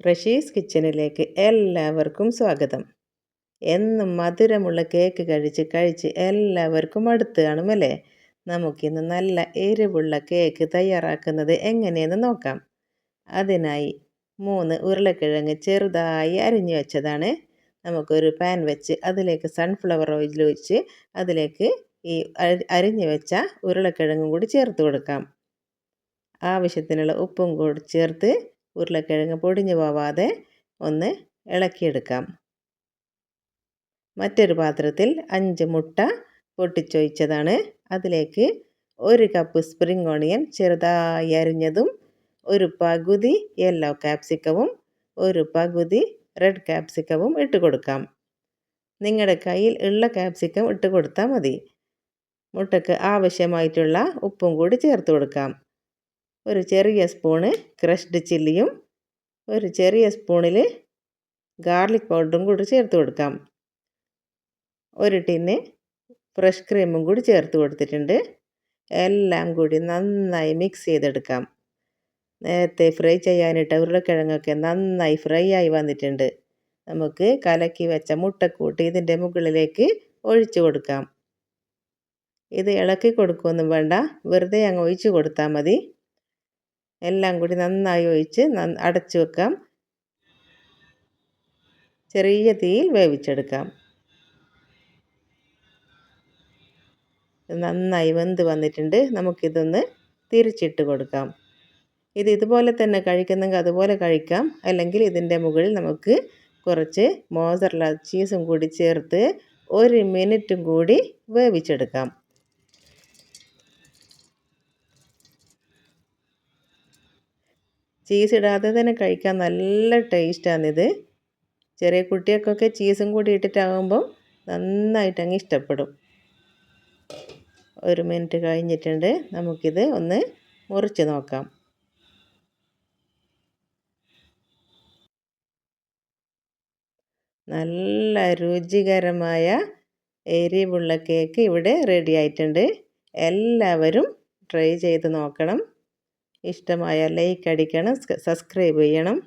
റഷീസ് കിച്ചണിലേക്ക് എല്ലാവർക്കും സ്വാഗതം. എന്നും മധുരമുള്ള കേക്ക് കഴിച്ച് കഴിച്ച് എല്ലാവർക്കും അടുത്ത് കാണുമല്ലേ? നമുക്കിന്ന് നല്ല എരിവുള്ള കേക്ക് തയ്യാറാക്കുന്നത് എങ്ങനെയെന്ന് നോക്കാം. അതിനായി മൂന്ന് ഉരുളക്കിഴങ്ങ് ചെറുതായി അരിഞ്ഞു വെച്ചതാണ്. നമുക്കൊരു പാൻ വെച്ച് അതിലേക്ക് സൺഫ്ലവർ ഓയിൽ ഒഴിച്ച് അതിലേക്ക് ഈ അരിഞ്ഞു വെച്ച ഉരുളക്കിഴങ്ങും കൂടി ചേർത്ത് കൊടുക്കാം. ആവശ്യത്തിനുള്ള ഉപ്പും കൂടി ചേർത്ത് ഉരുളക്കിഴങ്ങ് പൊടിഞ്ഞു പോവാതെ ഒന്ന് ഇളക്കിയെടുക്കാം. മറ്റൊരു പാത്രത്തിൽ അഞ്ച് മുട്ട പൊട്ടിച്ചൊഴിച്ചതാണ്. അതിലേക്ക് ഒരു കപ്പ് സ്പ്രിംഗ് ഓണിയൻ ചെറുതായി അരിഞ്ഞതും ഒരു പകുതി യെല്ലോ കാപ്സിക്കവും ഒരു പകുതി റെഡ് കാപ്സിക്കവും ഇട്ട് കൊടുക്കാം. നിങ്ങളുടെ കയ്യിൽ ഉള്ള കാപ്സിക്കം ഇട്ട് കൊടുത്താൽ മതി. മുട്ടയ്ക്ക് ആവശ്യമായിട്ടുള്ള ഉപ്പും കൂടി ചേർത്ത് കൊടുക്കാം. ഒരു ചെറിയ സ്പൂണ് ക്രഷ്ഡ് ചില്ലിയും ഒരു ചെറിയ സ്പൂണിൽ ഗാർലിക് പൗഡറും കൂടി ചേർത്ത് കൊടുക്കാം. ഒരു ടിന്ന് ഫ്രഷ് ക്രീമും കൂടി ചേർത്ത് കൊടുത്തിട്ടുണ്ട്. എല്ലാം കൂടി നന്നായി മിക്സ് ചെയ്തെടുക്കാം. നേരത്തെ ഫ്രൈ ചെയ്യാനിട്ട ഉരുളക്കിഴങ്ങൊക്കെ നന്നായി ഫ്രൈ ആയി വന്നിട്ടുണ്ട്. നമുക്ക് കലക്കി വെച്ച മുട്ടക്കൂട്ട് ഇതിന്റെ മുകളിലേക്ക് ഒഴിച്ചു കൊടുക്കാം. ഇത് ഇളക്കി കൊടുക്കുകയൊന്നും വേണ്ട വെറുതെ അങ്ങ് ഒഴിച്ചു കൊടുത്താൽ മതി. എല്ലാം കൂടി നന്നായി ഒഴിച്ച് അടച്ചു വെക്കാം. ചെറിയ തീയിൽ വേവിച്ചെടുക്കാം. നന്നായി വെന്ത് വന്നിട്ടുണ്ട്. നമുക്കിതൊന്ന് തിരിച്ചിട്ട് കൊടുക്കാം. ഇത് ഇതുപോലെ തന്നെ കഴിക്കുന്നെങ്കിൽ അതുപോലെ കഴിക്കാം. അല്ലെങ്കിൽ ഇതിന്റെ മുകളിൽ നമുക്ക് കുറച്ച് മോസറല ചീസും കൂടി ചേർത്ത് ഒരു മിനിറ്റും കൂടി വേവിച്ചെടുക്കാം. ചീസ് ഇടാതെ തന്നെ കഴിക്കാൻ നല്ല ടേസ്റ്റാണിത് ചെറിയ കുട്ടികൾക്കൊക്കെ ചീസും കൂടി ഇട്ടിട്ടാകുമ്പം നന്നായിട്ട് അങ്ങ് ഇഷ്ടപ്പെടും. ഒരു മിനിറ്റ് കഴിഞ്ഞിട്ടുണ്ട്. നമുക്കിത് ഒന്ന് മുറിച്ച് നോക്കാം. നല്ല രുചികരമായ എരിവുള്ള കേക്ക് ഇവിടെ റെഡി ആയിട്ടുണ്ട്. എല്ലാവരും ട്രൈ ചെയ്ത് നോക്കണം. ഇഷ്ടമായ ലൈക്ക് അടിക്കണം സബ്സ്ക്രൈബ് ചെയ്യണം.